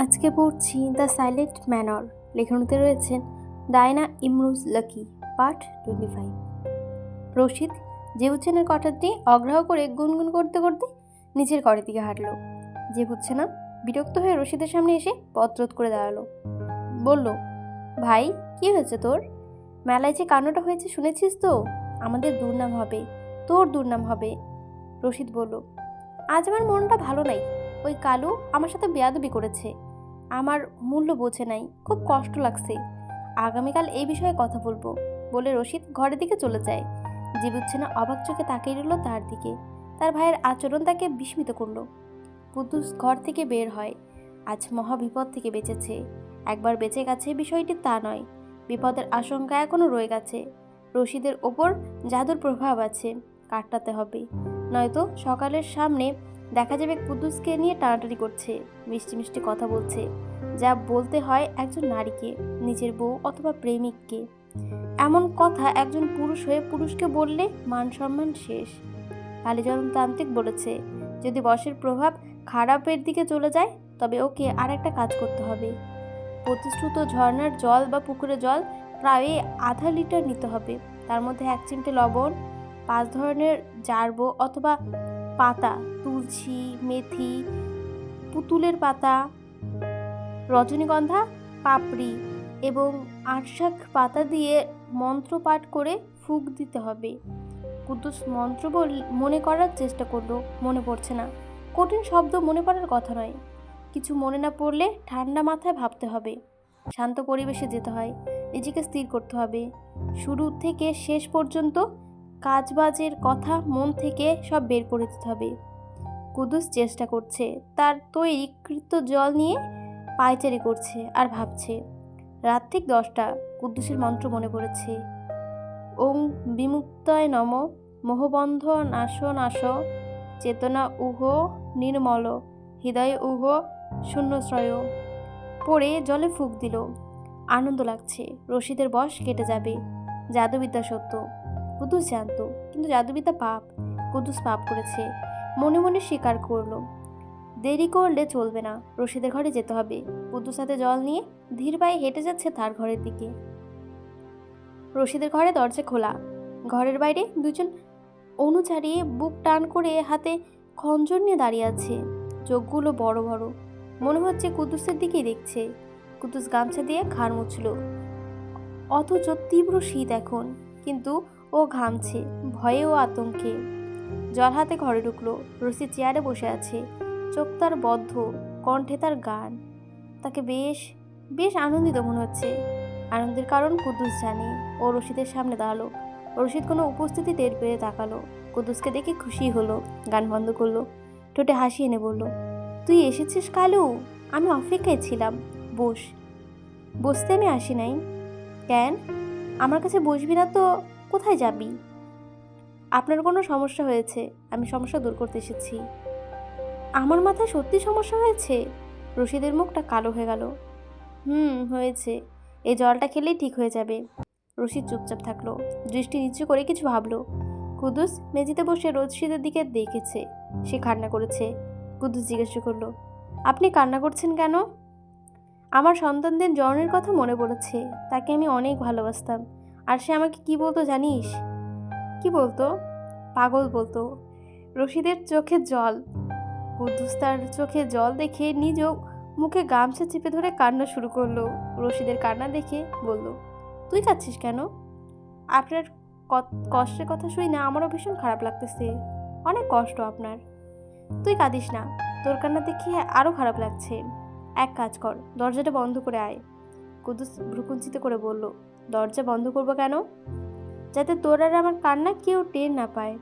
আজকে পড়ছি the silent manor. লেখনীতে রয়েছেন Diana Imruz Lucky, part twenty five. Rashid, যে জেবুচ্ছেনের কথাটি অগ্রাহ করে গুনগুন করতে করতে নিচের ঘরের দিকে হাঁটলো। যে বুঝছে না, বিরক্ত হয়ে রশিদের সামনে এসে পত্রোধ করে দাঁড়াল। বলল, ভাই, কি হয়েছে তোর? মেলায় যে কান্নাটা হয়েছে শুনেছিস তো? আমাদের দুর্নাম হবে, তোর দুর্নাম হবে। রশিদ বলল, আজ আমার মনটা ভালো নাই। ওই কালু আমার সাথে বেয়াদবি করেছে। আমার মূল্য বোঝে নাই, খুব কষ্ট লাগছে। আগামীকাল এই বিষয়ে কথা বলব, বলে রশিদ ঘরের দিকে চলে যায়। যে বুঝছে না অবাক চোখে তাকিয়ে রইল তার দিকে। তার ভাইয়ের আচরণ তাকে বিস্মিত করল। কুদ্দুস ঘর থেকে বের হয়। আজ মহা বিপদ থেকে বেঁচেছে। একবার বেঁচে গেছে বিষয়টি তা নয়। বিপদের আশঙ্কা এখনও রয়ে গেছে। রশিদের ওপর জাদুর প্রভাব আছে। কাটাতে হবে। নয়তো সকালের সামনে দেখা যাবে কুদ্দুসকে নিয়ে টানাটানি করছে, মিষ্টি মিষ্টি কথা বলছে, যা বলতে হয় একজন নারীকে, নিজের বউ অথবা প্রেমিককে। এমন কথা একজন পুরুষ হয়ে পুরুষকে বললে মান সম্মান শেষ। কালীচরণ তান্ত্রিক বলেছে, যদি বসের প্রভাব খারাপের দিকে চলে যায়, তবে ওকে আর একটা কাজ করতে হবে। প্রতিশ্রুত ঝর্নার জল বা পুকুরের জল প্রায় আধা লিটার নিতে হবে। তার মধ্যে এক চিমটে লবণ, পাঁচ ধরনের জারবো অথবা পাতা তুলসী, মেথি, পুতুলের পাতা, রজনীগন্ধা, পাপড়ি এবং আটশাক পাতা দিয়ে মন্ত্র পাঠ করে ফুক দিতে হবে। কুদ্দুস মন্ত্র বল, মনে করার চেষ্টা করল, মনে পড়ছে না। কঠিন শব্দ মনে পড়ার কথা নয়। কিছু মনে না পড়লে ঠান্ডা মাথায় ভাবতে হবে। শান্ত পরিবেশে যেতে হয়, নিজেকে স্থির করতে হবে। শুরু থেকে শেষ পর্যন্ত কাজবাজের কথা মন থেকে সব বের করে দিতে হবে। কুদুস চেষ্টা করছে। তার তৈরি কৃত জল নিয়ে পায়চারি করছে আর ভাবছে, রাত ঠিক দশটা, কুদ্দুসের মন্ত্র মনে পড়েছে। ওং বিমুক্তয় নম মোহবন্ধ নাশ নাশ, চেতনা উহ নির্মল, হৃদয় উহ শূন্যশ্রয়। পড়ে জলে ফুক দিল। আনন্দ লাগছে, রশিদের বয়স কেটে যাবে। জাদুবিদ্যা সত্য। কুদুস জানতো, কিন্তু জাদুবিদ্যা পাপ। কুদুস পাপ করেছে। মনে মনে স্বীকার করল। দেরি করলে চলবে না, রশিদের ঘরে যেতে হবে। কুদ্দুস হাতে জল নিয়ে ধীর পায়ে হেঁটে যাচ্ছে তার ঘরের দিকে। রশিদের ঘরে দরজা খোলা। ঘরের বাইরে দুজন অনুচারী বুক টান করে হাতে খঞ্জন নিয়ে দাঁড়িয়ে আছে। চোখগুলো বড় বড়। মনে হচ্ছে কুদ্দুসের দিকেই দেখছে। কুদ্দুস গামছা দিয়ে ঘাড় মুছল। অথচ তীব্র শীত এখন। কিন্তু ও ঘামছে, ভয়ে ও আতঙ্কে। জল হাতে ঘরে ঢুকলো রশি চেয়ারে বসে আছে। চোখ তার বদ্ধ, কণ্ঠে তার গান। তাকে বেশ বেশ আনন্দিত মনে হচ্ছে। আনন্দের কারণ কুদ্দুস জানে। ও রশিদের সামনে দাঁড়াল। রশিদ কোনো উপস্থিতি টের পেয়ে তাকালো। কুদ্দুসকে দেখে খুশি হলো, গান বন্ধ করল। ঠোঁটে হাসি এনে বলল, তুই এসেছিস কালু? আমি অপেক্ষায় ছিলাম। বস। বসতে আমি আসি নাই। কেন? আমার কাছে বসবি না তো, কোথায় যাবি? আপনার কোনো সমস্যা হয়েছে? আমি সমস্যা দূর করতে এসেছি। আমার মাথায় সত্যি সমস্যা হয়েছে? রশিদের মুখটা কালো হয়ে গেল। হুম, হয়েছে। এই জলটা খেলেই ঠিক হয়ে যাবে। রশিদ চুপচাপ থাকল। দৃষ্টি নিচু করে কিছু ভাবলো। কুদুস মেঝেতে বসে রশিদের দিকে দেখেছে। সে কান্না করেছে। কুদুস জিজ্ঞাসা করল, আপনি কান্না করছেন কেন? আমার সন্তানদের জন্মের কথা মনে পড়েছে। তাকে আমি অনেক ভালোবাসতাম। আর সে আমাকে কি বলতো জানিস? কি বলতো? পাগল বলতো। রশিদের চোখে জল। কুদ্দুস তার চোখে জল দেখে নিজেও মুখে গামছা চেপে ধরে কান্না শুরু করল। রশিদের কান্না দেখে বলল, তুই কাঁদছিস কেন? আপনার কষ্টের কথা শুই না আমারও ভীষণ খারাপ লাগতেছে। অনেক কষ্ট আপনার। তুই কাঁদিস না। তোর কান্না দেখে আরও খারাপ লাগছে। এক কাজ কর, দরজাটা বন্ধ করে আয়। কুদ্দুস ভ্রুকুঞ্চিত করে বলল, দরজা বন্ধ করব কেন? যাতে তোর আর আমার কান্না কেউ টের না পায়।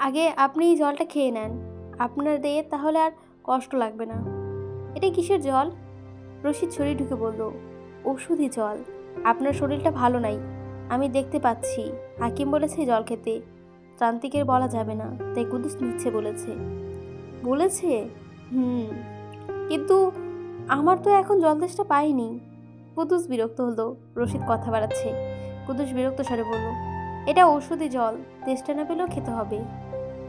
আগে আপনি জলটা খেয়ে নেন। আপনার দিয়ে তাহলে আর কষ্ট লাগবে না। এটা কিসের জল? রশিদ শরীর ঢুকে বলল, ওষুধই জল। আপনার শরীরটা ভালো নাই। আমি দেখতে পাচ্ছি। হাকিম বলেছে, জল খেতে। ত্রান্তিকের বলা যাবে না, তাই কুদুস নিচ্ছে বলেছে। বলেছে? হুম। কিন্তু আমার তো এখন জলদেশটা পাইনি। কুদুস বিরক্ত হলো, রশিদ কথা বাড়াচ্ছে। কুদুস বিরক্ত স্বরে বলল, এটা ওষুধি জল, তেষ্টা না পেলেও খেতে হবে।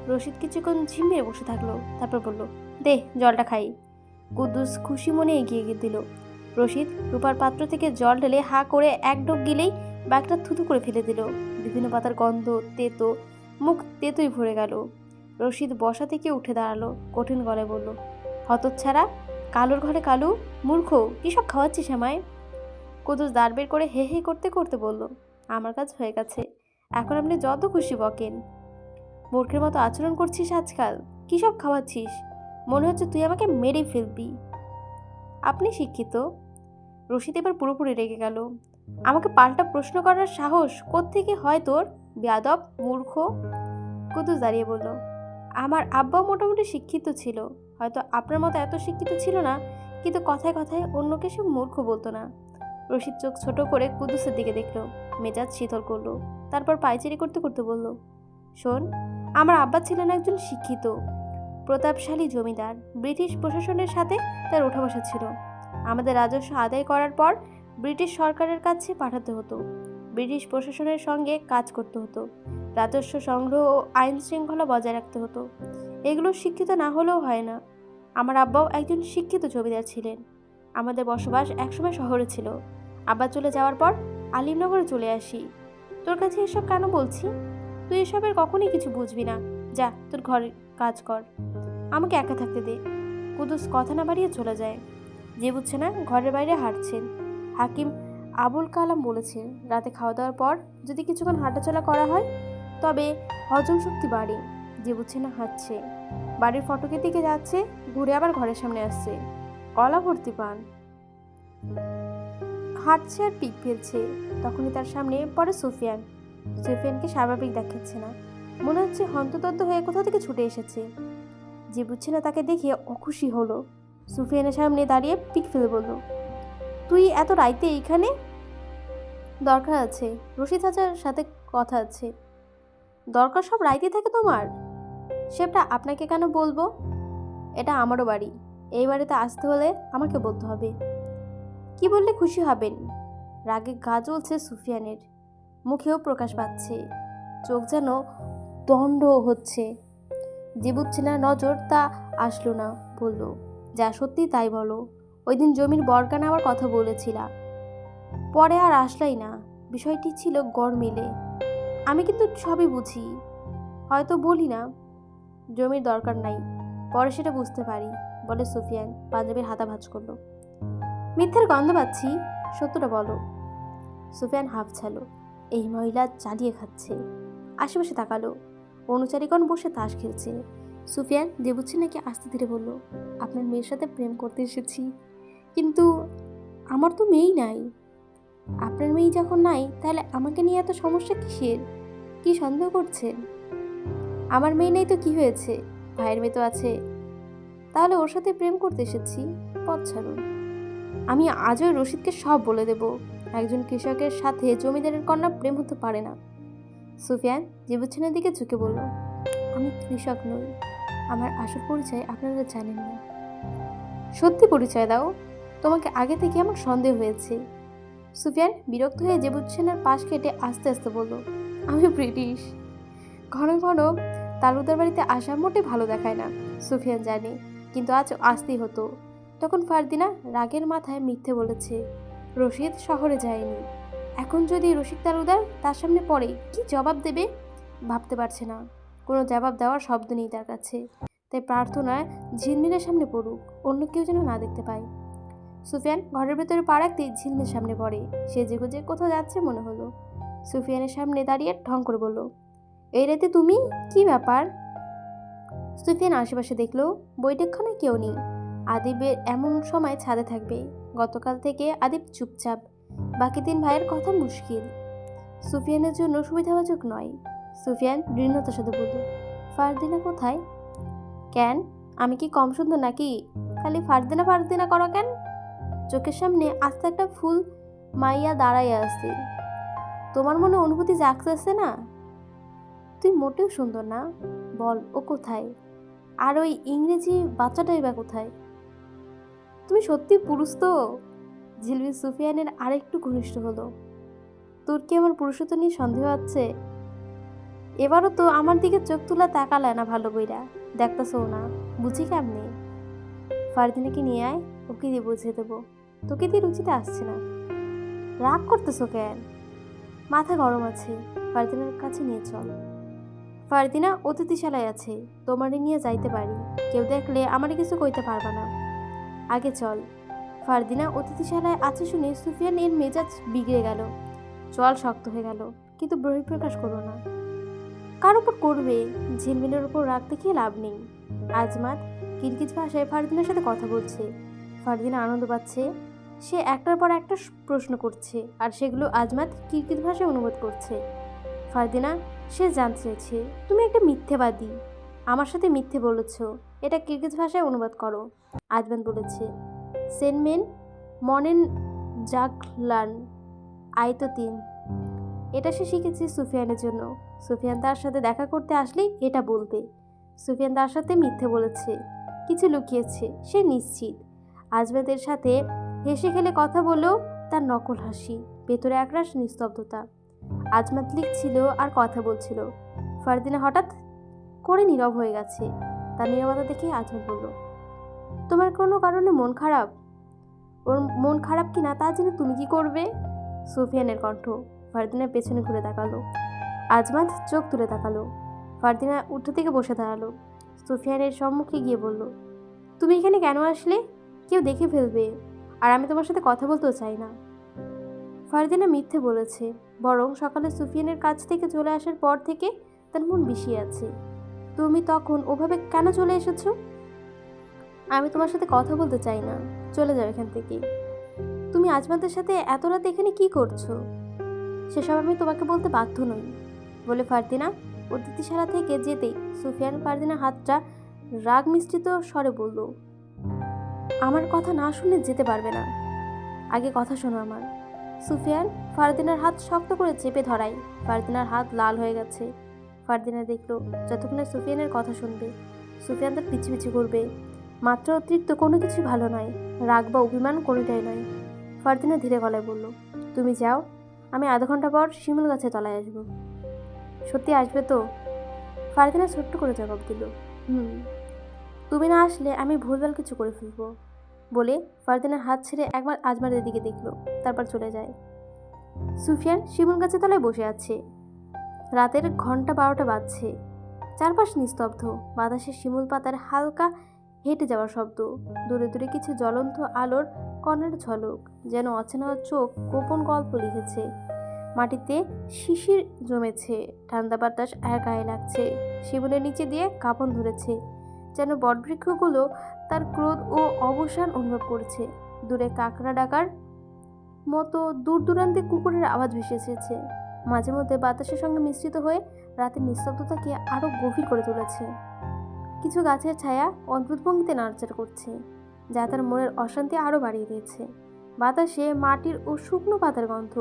রশিদ কিছুক্ষণ ঝিমিয়ে বসে থাকল, তারপর বলল, দে, জলটা খাই। কুদ্দুস খুশি মনে এগিয়ে গিয়ে দিল। রশিদ রূপার পাত্র থেকে জল ঢেলে হা করে এক ডোক গিলেই বাঘটা থুতু করে ফেলে দিল। বিভিন্ন পাতার গন্ধ, তেতো, মুখ তেতোই ভরে গেল। রশিদ বসা থেকে উঠে দাঁড়াল, কঠিন গলায় বলল, হতচ্ছাড়া, কালোর ঘরে কালু, মূর্খ, কী সব খাওয়াচ্ছিস আমায়? কুদুস দাঁড় বের করে হে হে করতে করতে বলল, আমার কাজ হয়ে গেছে। এখন আপনি যত খুশি বকেন। মূর্খের মতো আচরণ করছিস আজকাল। কী সব খাওয়াচ্ছিস? মনে হচ্ছে তুই আমাকে মেরে ফেলবি। আপনি শিক্ষিত? রশিদ এবার পুরোপুরি রেগে গেল। আমাকে পাল্টা প্রশ্ন করার সাহস কোত্থেকে হয় তোর? বেয়াদব, মূর্খ? কুদুস দাঁড়িয়ে বলল, আমার আব্বাও মোটামুটি শিক্ষিত ছিল। হয়তো আপনার মতো এত শিক্ষিত ছিল না, কিন্তু কথায় কথায় অন্যকে সে মূর্খ বলতো না। রশিদ চোখ ছোট করে কুদুসের দিকে দেখল। মেজাজ শীতল করল। তারপর পায়চারি করতে করতে বলল, শোন, আমার আব্বা ছিলেন একজন শিক্ষিত, প্রতাপশালী জমিদার। ব্রিটিশ প্রশাসনের সাথে তার ওঠা বসা ছিল। আমাদের রাজস্ব আদায় করার পর ব্রিটিশ সরকারের কাছে পাঠাতে হতো। ব্রিটিশ প্রশাসনের সঙ্গে কাজ করতে হতো। রাজস্ব সংগ্রহ ও আইন শৃঙ্খলা বজায় রাখতে হতো। এগুলো শিক্ষিত না হলেও হয় না। আমার আব্বাও একজন শিক্ষিত জমিদার ছিলেন। আমাদের বসবাস একসময় শহরে ছিল। আব্বা চলে যাওয়ার পর আলিমনগরে চলে আসি। তোর কাছে এসব কেন বলছি? তুই এসবের কখনই কিছু বুঝবি না। যা, তোর ঘরে কাজ কর। আমাকে একা থাকতে দে। কুদুস কথা না বাড়িয়ে চলে যায়। যে বুঝছে না, ঘরের বাইরে হাঁটছেন। হাকিম আবুল কালাম বলেছে রাতে খাওয়া দাওয়ার পর যদি কিছুক্ষণ হাঁটাচলা করা হয়, তবে হজম শক্তি বাড়ে। যে বুঝছে না, হাঁটছে। বাড়ির ফটকের দিকে যাচ্ছে, ঘুরে আবার ঘরের সামনে আসছে। কলা ভর্তি পান। হাঁটছে আর পিক ফেলছে। তখনই তার সামনে পড়ে সুফিয়ান। সুফিয়ানকে স্বাভাবিক দেখাচ্ছে না। মনে হচ্ছে হন্তদন্ত হয়ে কোথাও থেকে ছুটে এসেছে। যে বুঝছে না তাকে দেখে অখুশি হলো। সুফিয়ানের সামনে দাঁড়িয়ে পিক ফেলে বলল, তুই এত রাইতে এইখানে? দরকার আছে। রশিদ চাচার সাথে কথা আছে। দরকার সব রাইতে থাকে তোমার। সেটা আপনাকে কেন বলব? এটা আমারও বাড়ি। এই বাড়িতে আসতে হলে আমাকে বলতে হবে। কি বললে খুশি হবেন? রাগে গা জ্বলছে সুফিয়ানের। মুখেও প্রকাশ পাচ্ছে। চোখ যেন দণ্ড হচ্ছে। যে বুঝছে না নজর, তা আসলো না, বলল, যা সত্যি তাই বলো। ওই দিন জমির বরকা নেওয়ার কথা বলেছিলা। পরে আর আসলাই না। বিষয়টি ছিল গরমিলে আমি কিন্তু সবই বুঝি। হয়তো বলি না। জমির দরকার নাই। পরে সেটা বুঝতে পারি, বলে সুফিয়ান পাঞ্জাবির হাতা ভাঁজ করল। মিথ্যের গন্ধ পাচ্ছি, সত্যটা বলো। সুফিয়ান হাফ ছালো এই মহিলা চালিয়ে খাচ্ছে। আশেপাশে তাকালো। অনুচারীগণ বসে তাস খেলছে। সুফিয়ান যে বুঝছে নাকি আস্তে ধীরে বলল, আপনার মেয়ের সাথে প্রেম করতে এসেছি। কিন্তু আমার তো মেয়েই নাই। আপনার মেয়ে যখন নাই, তাহলে আমাকে নিয়ে এত সমস্যা কিসের? কি সন্দেহ করছেন? আমার মেয়ে নেই তো কি হয়েছে? ভাইয়ের মেয়ে তো আছে। তাহলে ওর সাথে প্রেম করতে এসেছি। পথ ছাড়ুন। আমি আজও রশিদকে সব বলে দেব। একজন কৃষকের সাথে জমিদারের কন্যা প্রেম হতে পারে না। সুফিয়ান জীবচ্ছেনের দিকে ঝুঁকে বলল, আমি কৃষক নই। আমার আসল পরিচয় আপনারা জানেন না। সত্যি পরিচয় দাও। তোমাকে আগে থেকে আমার সন্দেহ হয়েছে। সুফিয়ান বিরক্ত হয়ে জেবুচ্ছেনের পাশ কেটে আস্তে আস্তে বলল আমি ব্রিটিশ। ঘন ঘন তালুকদার বাড়িতে আসা মোটে ভালো দেখায় না, সুফিয়ান জানে। কিন্তু আজ আসতেই হতো। তখন ফারদিনা রাগের মাথায় মিথ্যে বলেছে, রশিদ শহরে যায়নি। এখন যদি রশিদ তালুদার তার সামনে পড়ে, কি জবাব দেবে? ভাবতে পারছে না। কোনো জবাব দেওয়ার শব্দ নেই তার কাছে। তাই প্রার্থনায় ঝিলমিলের সামনে পড়ুক, অন্য কেউ যেন না দেখতে পায়। সুফিয়ান ঘরের ভেতরে পা রাখতেই ঝিলমিল সামনে পড়ে। সে যেগুজে কোথাও যাচ্ছে মনে হলো। সুফিয়ানের সামনে দাঁড়িয়ে ঢং করে বলল, এই রাতে তুমি? কি ব্যাপার? সুফিয়ান আশেপাশে দেখল বৈঠকখানে কেউ নেই। আদিবের এমন সময় ছাদে থাকবে। গতকাল থেকে আদিব চুপচাপ। বাকি তিন ভাইয়ের কথা মুশকিল। সুফিয়ানের জন্য সুবিধাবাচক নয়। সুফিয়ান দৃঢ়তার সাথে বলল, ফারদিনা কোথায়? কেন? আমি কি কম সুন্দর নাকি? খালি ফারদিনা ফারদিনা করো কেন? চোখের সামনে আস্তে একটা ফুল মাইয়া দাঁড়াইয়া আছে। তোমার মনে অনুভূতি জাগতেছে না? তুই মোটেও সুন্দর না। বল, ও কোথায়? আর ওই ইংরেজি বাচ্চাটাই বা কোথায়? তুমি সত্যি পুরুষ তো? ঝিলবি সুফিয়ানের আরেকটু ঘনিষ্ঠ হলো। তোর কি আমার পুরুষত্ব নিয়ে সন্দেহ আছে? এবারও তো আমার দিকে চোখ তুলা তাকালে না ভালো কইরা দেখতেছো না, বুঝি কেমনে? ফারদিনাকে নিয়ে আয়, ওকে দিয়ে বুঝিয়ে দেবো। তোকে দিয়ে রুচিতে আসছে না। রাগ করতেছো কেন? মাথা গরম আছে, ফারদিনার কাছে নিয়ে চল। ফারদিনা অতিথিশালায় আছে, তোমারে নিয়ে যাইতে পারি। কেউ দেখলে আমারে কিছু কইতে পারবা না। আগে চল। ফারদিনা অতিথিশালায় আছে শুনে সুফিয়ান এর মেজাজ বিগড়ে গেল। চল শক্ত হয়ে গেল, কিন্তু বহিঃপ্রকাশ করো না। কার উপর করবে? ঝিলমিলের উপর রাগ দেখিয়ে লাভ নেই। আজমাত কিরকিজ ভাষায় ফারদিনার সাথে কথা বলছে। ফারদিনা আনন্দ পাচ্ছে। সে একটার পর একটা প্রশ্ন করছে, আর সেগুলো আজমাত কিরকিজ ভাষায় অনুবাদ করছে। ফারদিনা, সে জানতে চেয়েছে তুমি একটা মিথ্যেবাদী। আমার সাথে মিথ্যে বলেছ। এটা কিরকিজ ভাষায় অনুবাদ করো। আজমান বলেছে সেনমেন মনেন জাকলান আয়তো তিন এটা সে শিখেছে সুফিয়ানের জন্য। সুফিয়ান তার সাথে দেখা করতে আসলেই এটা বলবে। সুফিয়ান তার সাথে মিথ্যে বলেছে, কিছু লুকিয়েছে, সে নিশ্চিত। আজমেদের সাথে হেসে খেলে কথা বলেও তার নকল হাসি, ভেতরে একরাশ নিস্তব্ধতা। আজমাত লিখছিল আর কথা বলছিল। ফারদিনা হঠাৎ করে নীরব হয়ে গেছে। তার নীরবতা দেখে আজমাত বলল তোমার কোনো কারণে মন খারাপ? ওর মন খারাপ কি না তা জেনে তুমি কি করবে? সুফিয়ানের কণ্ঠ ফারদিনার পেছনে ঘুরে তাকালো। আজমাত চোখ তুলে তাকালো। ফারদিনা উঠে থেকে বসে দাঁড়াল। সুফিয়ানের সম্মুখে গিয়ে বলল, তুমি এখানে কেন আসলে? কেউ দেখে ফেলবে। আর আমি তোমার সাথে কথা বলতেও চাই না। ফারদিনা মিথ্যে বলেছে। বরং সকালে সুফিয়ানের কাছ থেকে চলে আসার পর থেকে তার মন বিষিয়ে আছে। তুমি তখন ওভাবে কেন চলে এসেছ? আমি তোমার সাথে কথা বলতে চাই না। চলে যাও এখান থেকে। তুমি আজমাদের সাথে এত রাত এখানে কি করছ? সেসব আমি তোমাকে বলতে বাধ্য নই। বলে ফারদিনা অতিথিশালা থেকে যেতেই সুফিয়ান ফারদিনার হাতটা রাগ মিশ্রিত স্বরে বলল, আমার কথা না শুনে যেতে পারবে না। আগে কথা শোনো আমার। সুফিয়ান ফারদিনার হাত শক্ত করে চেপে ধরায়। ফারদিনার হাত লাল হয়ে গেছে। ফারদিনা দেখল যতক্ষণে সুফিয়ানের কথা শুনবে। সুফিয়ান তার পিছু পিছু করবে মাত্র অতিরিক্ত কোনো কিছু ভালো নয়। রাগ বা অভিমান কোনোটাই নয়। ফারদিনা ধীরে গলায় বলল, তুমি যাও, আমি আধা ঘণ্টা পর শিমুল গাছে তলায় আসব। সত্যি আসবে তো? ফারদিনা ছোট্ট করে জবাব দিল, হুম। তুমি না আসলে আমি ভুলভাল কিছু করে ফেলব। বলে ফারদিনার হাত ছেড়ে একবার আজমারের দিকে দেখল, তারপর চলে যায়। সুফিয়ান শিমুল গাছের তলায় বসে আছে। রাতের ঘণ্টা বারোটা বাজছে। চারপাশ নিস্তব্ধ। বাতাসে শিমুল পাতার হালকা হেঁটে যাওয়ার শব্দ। দূরে দূরে কিছু জ্বলন্ত আলোর কণার ঝলক, যেন অচেনা চোখ গোপন গল্প লিখেছে। মাটিতে শিশির জমেছে, ঠান্ডা বাতাস আর গায়ে লাগছে। শিমুলের নিচে দিয়ে কাঁপন ধরেছে, যেন বটবৃক্ষগুলো তার ক্রোধ ও অবসান অনুভব করছে। দূরে কাঁকড়া ডাকার মতো দূর দূরান্তে কুকুরের আওয়াজ ভেসে এসেছে। মাঝে মধ্যে বাতাসের সঙ্গে মিশ্রিত হয়ে রাতের নিস্তব্ধতাকে আরও গভীর করে তুলেছে। কিছু গাছের ছায়া অদ্ভুত ভঙ্গিতে নাড়চাড় করছে, যা তার মনের অশান্তি আরও বাড়িয়ে দিয়েছে। বাতাসে মাটির ও শুকনো পাতার গন্ধ,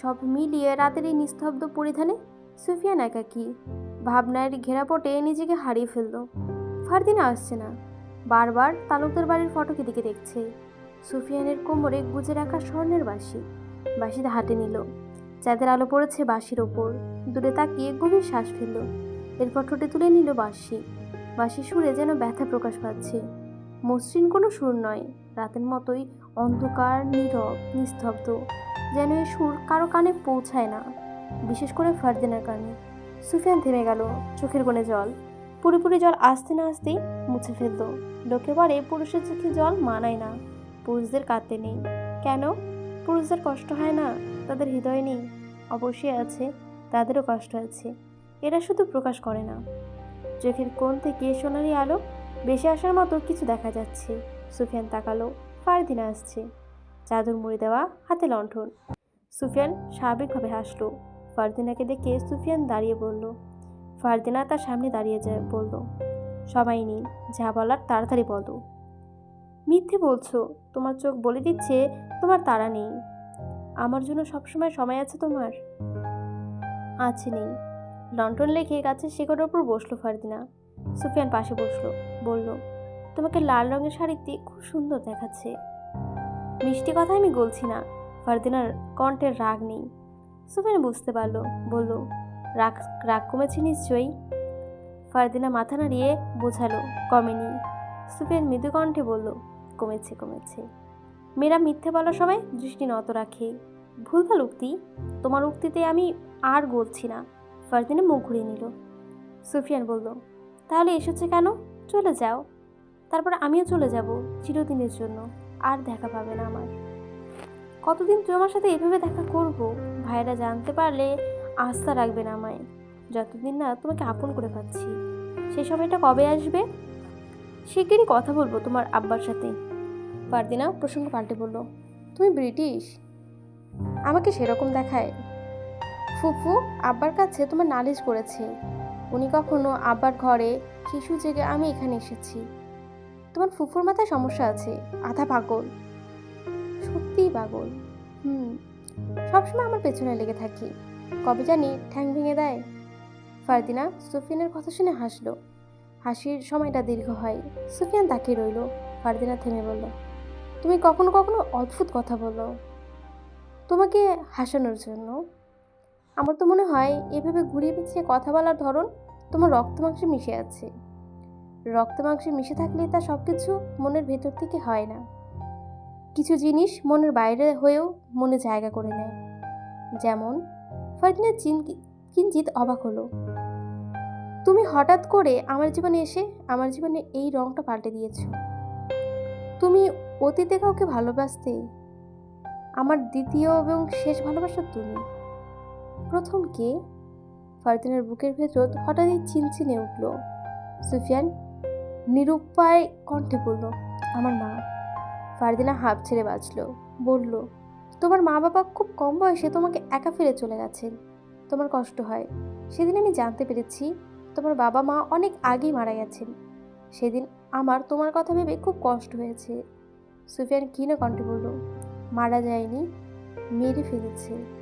সব মিলিয়ে রাতের এই নিস্তব্ধ পরিধানে সুফিয়ান একাকী ভাবনার ঘেরাপটে নিজেকে হারিয়ে ফেলল। ফারদিনা আসছে না, বারবার তালুকদার বাড়ির ফটোকে দিকে দেখছে। সুফিয়ানের কোমরে গুজে রাখা স্বর্ণের বাসি বাঁশিতে হাতে নিল। চাঁদের আলো পড়েছে বাঁশির ওপর। দূরে তাকিয়ে গভীর শ্বাস ফেলল। এরপর ঠোঁটে তুলে নিল বাঁশি। বাঁশি সুরে যেন ব্যথা প্রকাশ পাচ্ছে। মসৃণ কোনো সুর নয়। রাতের মতোই অন্ধকার, নীরব, নিস্তব্ধ। যেন এই সুর কারও কানে পৌঁছায় না। বিশেষ করে ফারদিনার কানে। সুফিয়ান থেমে গেল, চোখের কোণে জল। পুরোপুরি জল আসতে না আসতেই মুছে ফেলতো লোকে বলে, পুরুষের চোখে জল মানায় না। পুরুষদের কাঁদতে নেই। কেন? পুরুষদের কষ্ট হয় না? তাদের হৃদয় নেই। অবশ্যই আছে, তাদেরও কষ্ট আছে। এরা শুধু প্রকাশ করে না। চোখের কোণ থেকে সোনালি আলো বেশি আসার মতো কিছু দেখা যাচ্ছে। সুফিয়ান তাকালো, ফারদিনা আসছে। চাদর মুড়ি দেওয়া, হাতে লণ্ঠন। সুফিয়ান স্বাভাবিকভাবে হাসলো। ফারদিনাকে দেখে সুফিয়ান দাঁড়িয়ে বলল, ফারদিনা তার সামনে দাঁড়িয়ে যায়, বলল, সবাই নিন, যা বলার তাড়াতাড়ি বলো মিথ্যে বলছো। তোমার চোখ বলে দিচ্ছে তোমার তাড়া নেই। আমার জন্য সবসময় সময় আছে তোমার? আছে নেই। লন্ঠন লেখে গাছের শিকড়ের ওপর বসল ফারদিনা। সুফিয়ান পাশে বসল, বলল, তোমাকে লাল রঙের শাড়িতে খুব সুন্দর দেখাচ্ছে। মিষ্টি কথা আমি বলছি না। ফারদিনার কণ্ঠের রাগ নেই। সুফিয়ান বুঝতে পারল, বলল, রাগ রাগ কমেছে নিশ্চয়ই? ফারদিনা মাথা নাড়িয়ে বোঝালো, কমেনি। সুফিয়ান মৃদু কণ্ঠে বলল কমেছে কমেছে। মেয়েরা মিথ্যে বলার সময় দৃষ্টি নত রাখে। ভুলভাল উক্তি। তোমার উক্তিতে আমি আর বলছি না। ফারদিনে মুখ ঘুরিয়ে নিল। সুফিয়ান বলল, তাহলে এসেছে কেন? চলে যাও। তারপর আমিও চলে যাব চিরদিনের জন্য। আর দেখা পাবে না আমার। কতদিন তোমার সাথে এভাবে দেখা করব? ভাইরা জানতে পারলে আস্থা রাখবে না আমায়। যতদিন না তোমাকে আপন করে পাচ্ছি সেই সময়টা কবে আসবে? শিগগিরই কথা বলব তোমার আব্বার সাথে। ফারদিনা প্রসঙ্গ পাল্টে বলল, তুমি ব্রিটিশ? আমাকে সেরকম দেখায়? ফুফু, আব্বার কাছে তোমার নালিশ করেছে। উনি কখনো আব্বার ঘরে শিশু জেগে আমি এখানে এসেছি। তোমার ফুফুর মাথায় সমস্যা আছে, আধা পাগল। সত্যিই পাগল। হুম, সবসময় আমার পেছনে লেগে থাকি। কবে জানি ঠ্যাং ভেঙে দেয়। ফারদিনা সুফিনের কথা শুনে হাসলো। হাসির সময়টা দীর্ঘ হয়। সুফিয়ান তাকিয়ে রইল। ফারদিনা থেমে বলল, তুমি কখনো কখনো অদ্ভুত কথা বলো। তোমাকে হাসানোর জন্য। আমার তো মনে হয় এভাবে ঘুরিয়ে পিছিয়ে কথা বলার ধরন তোমার রক্ত মাংসে মিশে আছে। রক্ত মাংসে মিশে থাকলে তা সব কিছু মনের ভেতর থেকে হয় না। কিছু জিনিস মনের বাইরে হয়েও মনে জায়গা করে নেয়। যেমন ফারদিনা চিন কিঞ্চিত অবাক হলো। তুমি হঠাৎ করে আমার জীবনে এসে আমার জীবনে এই রংটা পাল্টে দিয়েছ। তুমি অতীতে কাউকে ভালোবাসতে, আমার দ্বিতীয় এবং শেষ ভালোবাসা তুমি। প্রথম কে? ফারদিনের বুকের ভেতর হঠাৎই চিনচিনে উঠল। সুফিয়ান নিরুপায় কণ্ঠে বলল, আমার মা। ফারদিনা হাফ ছেড়ে বাঁচল, বলল, তোমার মা বাবা খুব কম বয়সে তোমাকে একা ফেলে চলে গেছেন। তোমার কষ্ট হয়। সেদিন আমি জানতে পেরেছি তোমার বাবা মা অনেক আগেই মারা গেছেন। সেদিন আমার তোমার কথা ভেবে খুব কষ্ট হয়েছে। সুফিয়ান কিনা কণ্ঠে বলল, মারা যায়নি, মেরে ফেলেছে।